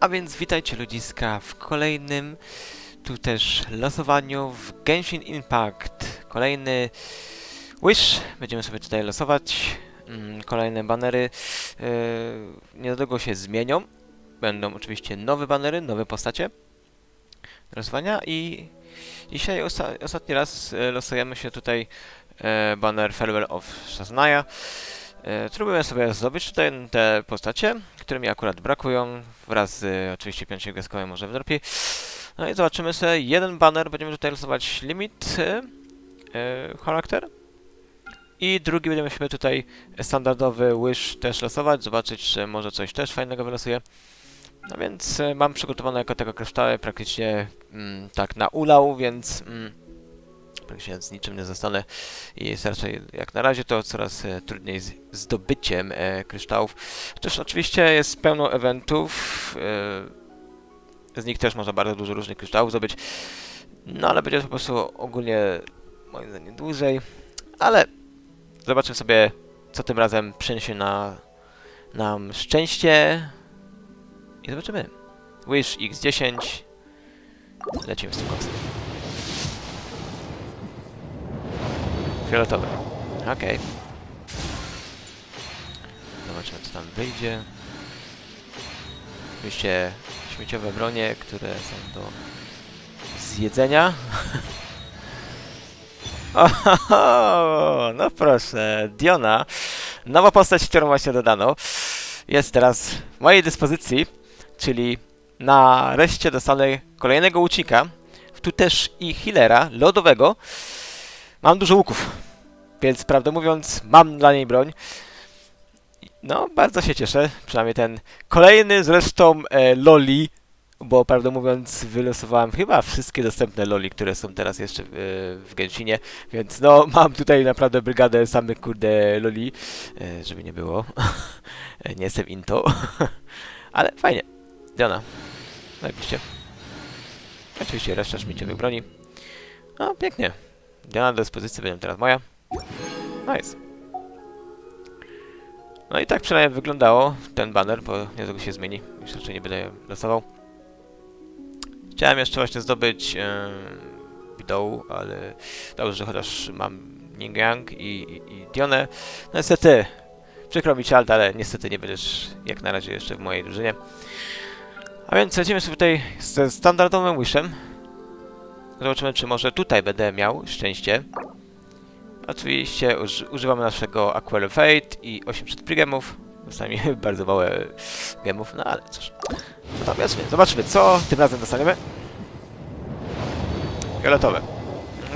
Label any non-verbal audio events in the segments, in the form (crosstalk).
A więc witajcie ludziska w kolejnym tu też losowaniu w Genshin Impact. Kolejny Wish. Będziemy sobie tutaj losować. Mm, Kolejne banery yy, niedługo się zmienią. Będą oczywiście nowe banery, nowe postacie losowania i dzisiaj osta ostatni raz e, losujemy się tutaj e, banner Farewell of Shazanaya. E, Spróbuję sobie zdobyć tutaj te postacie, które mi akurat brakują, wraz z e, oczywiście piącią gwiazdkową może w dropie. No i zobaczymy sobie, jeden banner, będziemy tutaj losować limit e, charakter. I drugi będziemy sobie tutaj standardowy wish też losować, zobaczyć, czy może coś też fajnego wylosuje. No więc mam przygotowane jako tego kryształy praktycznie mm, tak na ulał, więc mm, praktycznie z niczym nie zostanę i raczej jak na razie to coraz e, trudniej z zdobyciem e, kryształów. Chociaż oczywiście jest pełno eventów, e, z nich też można bardzo dużo różnych kryształów zdobyć, no ale będzie to po prostu ogólnie moim zdaniem dłużej, ale zobaczymy sobie co tym razem przyniesie na nam szczęście i zobaczymy. Wish X10 lecimy z tym koksem. Fioletowy. Okej. Zobaczymy co tam wyjdzie. Oczywiście śmieciowe bronie, które są do zjedzenia. (laughs) Ohoho, no proszę, Diona, nowa postać, którą właśnie dodano, jest teraz w mojej dyspozycji, czyli nareszcie dostanę kolejnego łucznika, tu też i healera lodowego. Mam dużo łuków, więc prawdę mówiąc, mam dla niej broń. No, bardzo się cieszę, przynajmniej ten kolejny zresztą e, loli, bo prawdę mówiąc wylosowałem chyba wszystkie dostępne loli, które są teraz jeszcze w, e, w Genshinie, więc no, (laughs) mam tutaj naprawdę brygadę samych kurde loli, e, żeby nie było. (laughs) E, nie jestem into, (laughs) ale fajnie. Diana, najbliżej. Oczywiście reszta śmieciowych broni. No, pięknie. Diana do dyspozycji będzie teraz moja. Nice. No i tak przynajmniej wyglądało ten banner, bo niedługo się zmieni. Już raczej nie będę losował. Chciałem jeszcze właśnie zdobyć dołu, ale dobrze, że chociaż mam Ningyang i, i, i Dionę. No niestety, przykro mi Alt, ale niestety nie będziesz jak na razie jeszcze w mojej drużynie. A więc lecimy sobie tutaj ze standardowym wishem. Zobaczymy, czy może tutaj będę miał szczęście. Oczywiście uż, używamy naszego Aquel Fate i 800 pregemów. Czasami bardzo małe gemów, no ale cóż. Natomiast zobaczmy, co tym razem dostaniemy. Fioletowe.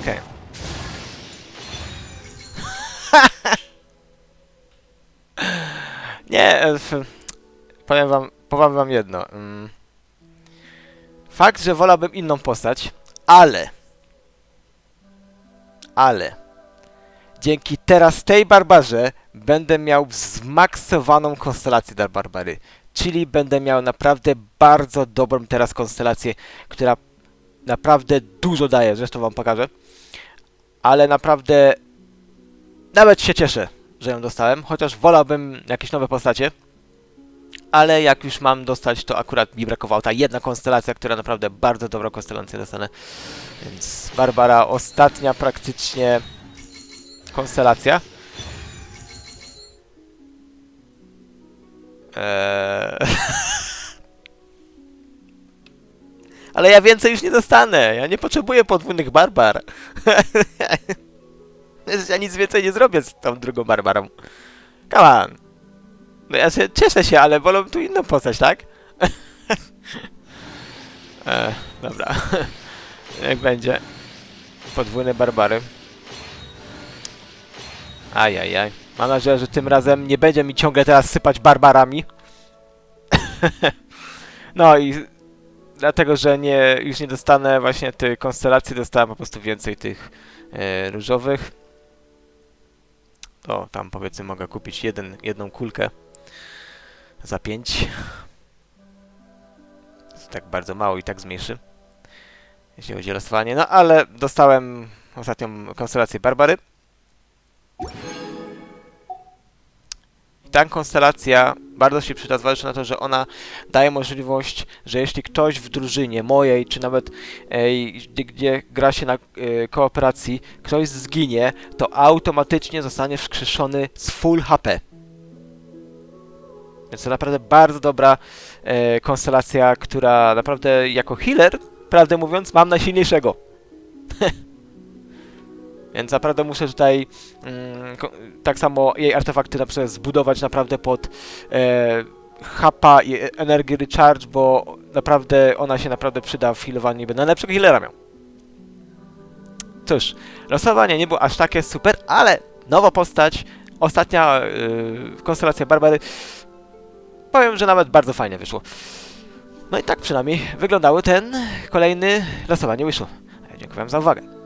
Okej. (laughs) Nie, e, powiem wam, powiem wam jedno. Mm. Fakt, że wolałbym inną postać, ale ale dzięki teraz tej barbarze będę miał zmaksowaną konstelację dla barbary. Czyli będę miał naprawdę bardzo dobrą teraz konstelację, która naprawdę dużo daje, zresztą wam pokażę. Ale naprawdę nawet się cieszę, że ją dostałem, chociaż wolałbym jakieś nowe postacie. Ale jak już mam dostać, to akurat mi brakowała ta jedna konstelacja, która naprawdę bardzo dobrą konstelację dostanę. Więc Barbara, ostatnia praktycznie konstelacja. Eee... (laughs) Ale ja więcej już nie dostanę. Ja nie potrzebuję podwójnych barbar. (laughs) ja nic więcej nie zrobię z tą drugą barbarą. Come on. No ja się cieszę się, ale wolę tu inną postać, tak? eee, (laughs) dobra. (laughs) Jak będzie. Podwójne barbary. Ajajaj. Mam nadzieję, że tym razem nie będzie mi ciągle teraz sypać barbarami. (laughs) no i dlatego, że nie, już nie dostanę właśnie tej konstelacji, dostałem po prostu więcej tych e, różowych. To tam powiedzmy mogę kupić jeden, jedną kulkę za 5. Jest tak bardzo mało i tak zmniejszy jeśli chodzi o losowanie. No ale dostałem ostatnią konstelację Barbary. I ta konstelacja bardzo się przyda, zważywszy na to, że ona daje możliwość, że jeśli ktoś w drużynie mojej, czy nawet ej, gdzie, gdzie gra się na e, kooperacji, ktoś zginie, to automatycznie zostanie wskrzeszony z full HP. Więc to naprawdę bardzo dobra e, konstelacja, która naprawdę jako healer, prawdę mówiąc, mam najsilniejszego. (laughs) Więc naprawdę muszę tutaj mm, tak samo jej artefakty na przykład zbudować naprawdę pod e, hapa i energii recharge, bo naprawdę ona się naprawdę przyda w healowaniu i będę najlepszego healera miał. Cóż, losowanie nie było aż takie super, ale nowa postać, ostatnia y, konstelacja Barbary, powiem, że nawet bardzo fajnie wyszło. No i tak przynajmniej wyglądały ten kolejny losowanie wyszło. Dziękuję za uwagę.